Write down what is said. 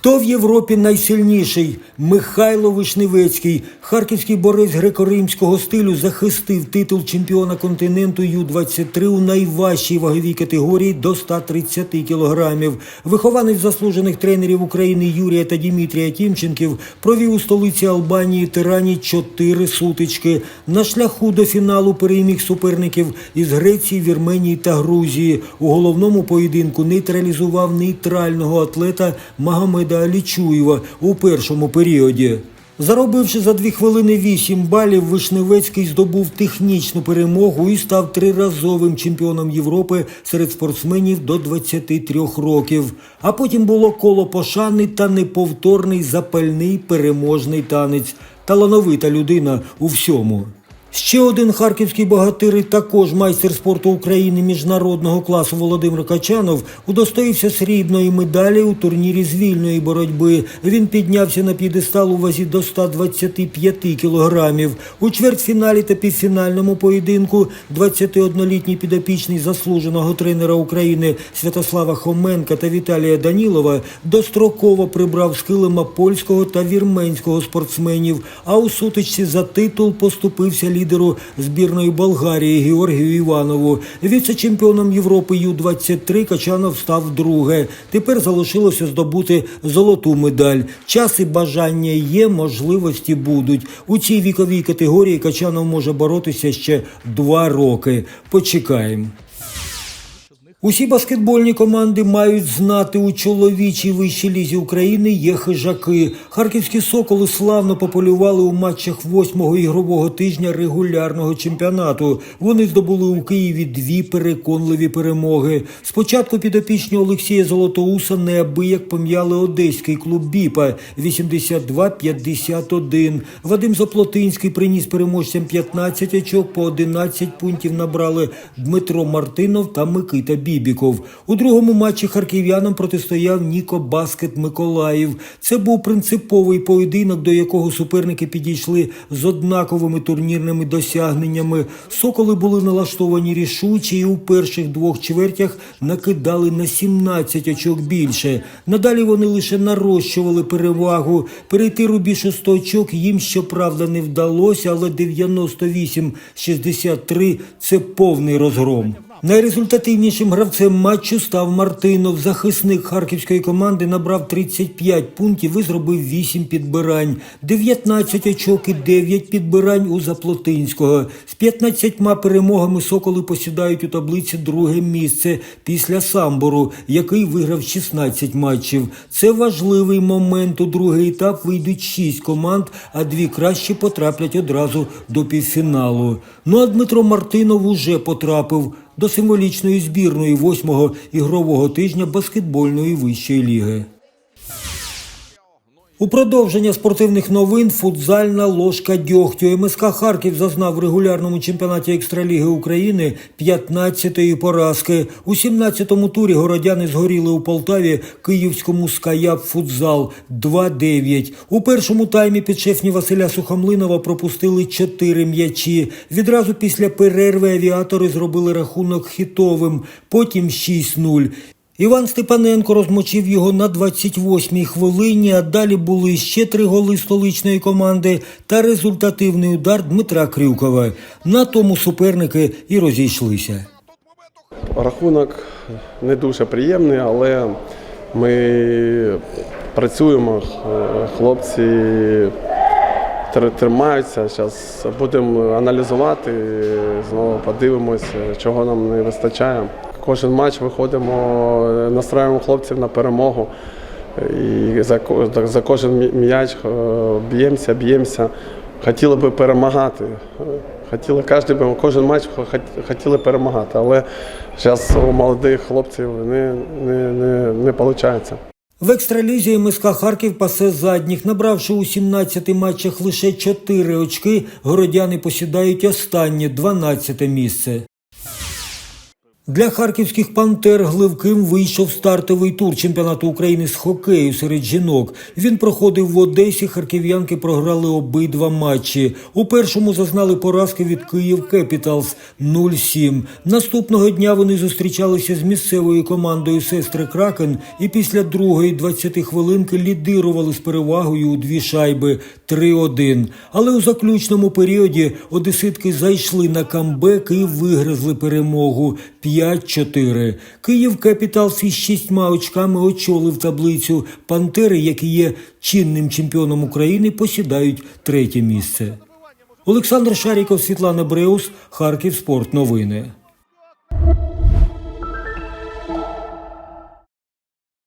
Хто в Європі найсильніший? Михайло Вишневецький. Харківський борець греко-римського стилю захистив титул чемпіона континенту Ю-23 у найважчій ваговій категорії до 130 кілограмів. Вихованець заслужених тренерів України Юрія та Дімітрія Тімченків провів у столиці Албанії Тирані чотири сутички. На шляху до фіналу переміг суперників із Греції, Вірменії та Грузії. У головному поєдинку нейтралізував нейтрального атлета Магомеда Алічуєва у першому періоді. Заробивши за дві хвилини вісім балів, Вишневецький здобув технічну перемогу і став триразовим чемпіоном Європи серед спортсменів до 23 років. А потім було коло пошани та неповторний запальний переможний танець. Талановита людина у всьому. Ще один харківський богатир і також майстер спорту України міжнародного класу Володимир Качанов удостоївся срібної медалі у турнірі з вільної боротьби. Він піднявся на п'єдестал у вазі до 125 кілограмів. У чвертьфіналі та півфінальному поєдинку 21-літній підопічний заслуженого тренера України Святослава Хоменка та Віталія Данілова достроково прибрав з польського та вірменського спортсменів. А у сутичці за титул поступився лідеру збірної Болгарії Георгію Іванову. Віце-чемпіоном Європи Ю-23 Качанов став друге. Тепер залишилося здобути золоту медаль. Час і бажання є, можливості будуть. У цій віковій категорії Качанов може боротися ще два роки. Почекаємо. Усі баскетбольні команди мають знати у чоловічій вищій лізі України є хижаки. Харківські соколи славно пополювали у матчах восьмого ігрового тижня регулярного чемпіонату. Вони здобули у Києві дві переконливі перемоги. Спочатку підопічні Олексія Золотоуса неабияк пом'яли одеський клуб Біпа 82-51. Вадим Заплотинський приніс переможцям 15 очок, по 11 пунктів набрали Дмитро Мартинов та Микита Бібіков. У другому матчі харків'янам протистояв Ніко Баскет Миколаїв. Це був принциповий поєдинок, до якого суперники підійшли з однаковими турнірними досягненнями. Соколи були налаштовані рішуче і у перших двох чвертях накидали на 17 очок більше. Надалі вони лише нарощували перевагу. Перейти рубіж у 100 очок їм щоправда не вдалося, але 98-63 – це повний розгром. Найрезультативнішим гравцем матчу став Мартинов. Захисник харківської команди набрав 35 пунктів і зробив 8 підбирань, 19 очок і 9 підбирань у Заплотинського. З 15 перемогами соколи посідають у таблиці друге місце після самбору, який виграв 16 матчів. Це важливий момент. У другий етап вийдуть 6 команд, а дві кращі потраплять одразу до півфіналу. Ну а Дмитро Мартинов уже потрапив до символічної збірної восьмого ігрового тижня баскетбольної вищої ліги. У продовження спортивних новин футзальна ложка дьогтю. МСК Харків зазнав в регулярному чемпіонаті Екстраліги України 15-ї поразки. У 17-му турі городяни згоріли у Полтаві київському скаяп футзал 2-9. У першому таймі підшефні Василя Сухомлинова пропустили 4 м'ячі. Відразу після перерви авіатори зробили рахунок хітовим, потім 6-0. Іван Степаненко розмочив його на 28-й хвилині, а далі були ще три голи столичної команди та результативний удар Дмитра Крюкова. На тому суперники і розійшлися. Рахунок не дуже приємний, але ми працюємо, хлопці тримаються. Зараз будемо аналізувати, знову подивимося, чого нам не вистачає. Кожен матч виходимо, е, настраюємо хлопців на перемогу. І за, за кожен м'яч е, б'ємося, б'ємося. Хотіли би перемагати. Хотіли кожен, кожен матч хотіли перемагати, але зараз у молодих хлопців не, не, не, не виходить. В екстралізі МСК Харків пасе задніх. Набравши у 17 матчах лише 4 очки, городяни посідають останнє 12 місце. Для харківських пантер Гливким вийшов стартовий тур чемпіонату України з хокею серед жінок. Він проходив в Одесі. Харків'янки програли обидва матчі. У першому зазнали поразки від Київ Кепіталс 0-7. Наступного дня вони зустрічалися з місцевою командою сестри Кракен і після другої 20 хвилинки лідирували з перевагою у дві шайби 3-1. Але у заключному періоді одеситки зайшли на камбек і вигризли перемогу 5-4. Київ Капітал із шістьма очками очолив таблицю. Пантери, які є чинним чемпіоном України, посідають третє місце. Олександр Шаріков, Світлана Бреус, Харків Спорт Новини.